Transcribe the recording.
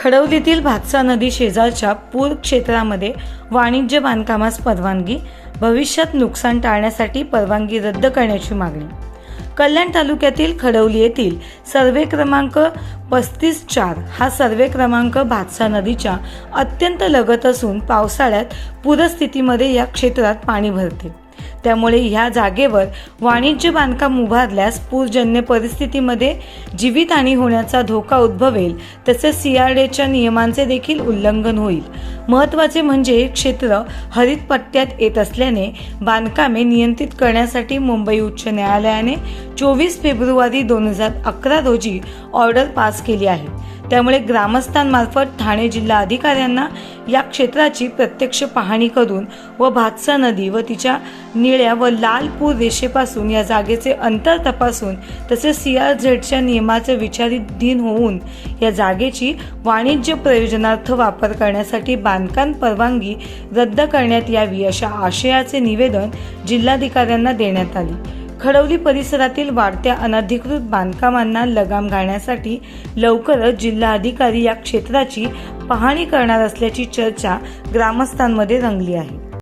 खडवलीतील भातसा नदी शेजारच्या पूर क्षेत्रामध्ये वाणिज्य बांधकामास परवानगी भविष्यात नुकसान टाळण्यासाठी परवानगी रद्द करण्याची मागणी. कल्याण तालुक्यातील खडवली येथील सर्वे क्रमांक पस्तीस चार हा सर्वे क्रमांक भातसा नदीच्या अत्यंत लगत असून पावसाळ्यात पूरस्थितीमध्ये या क्षेत्रात पाणी भरते. त्यामुळे ह्या जागेवर वाणिज्य बांधकाम उभारल्यास पूरजन्य परिस्थितीमध्ये जीवितहानी होण्याचा धोका उद्भवेल तसेच सीआरडीच्या नियमांचे देखील उल्लंघन होईल. महत्त्वाचे म्हणजे हे क्षेत्र हरित पट्ट्यात येत असल्याने बांधकामे नियंत्रित करण्यासाठी मुंबई उच्च न्यायालयाने चोवीस फेब्रुवारी दोन हजार अकरा रोजी ऑर्डर पास केली आहे. त्यामुळे ग्रामस्थांमार्फत ठाणे जिल्हा अधिकाऱ्यांना या क्षेत्राची प्रत्यक्ष पाहणी करून व भातसा नदी व तिच्या निळ्या व लाल पूर रेषेपासून या जागेचे अंतर तपासून तसेच सी आर झेडच्या नियमाचे विचाराधीन होऊन या जागेची वाणिज्य प्रयोजनार्थ वापर करण्यासाठी बांधकाम परवानगी रद्द करण्यात यावी अशा आशयाचे निवेदन जिल्हाधिकाऱ्यांना देण्यात आले. खडवली परिसरातील वाढत्या अनधिकृत बांधकामांना लगाम घालण्यासाठी लवकरच जिल्हाधिकारी या क्षेत्राची पाहणी करणार असल्याची चर्चा ग्रामस्थांमध्ये रंगली आहे.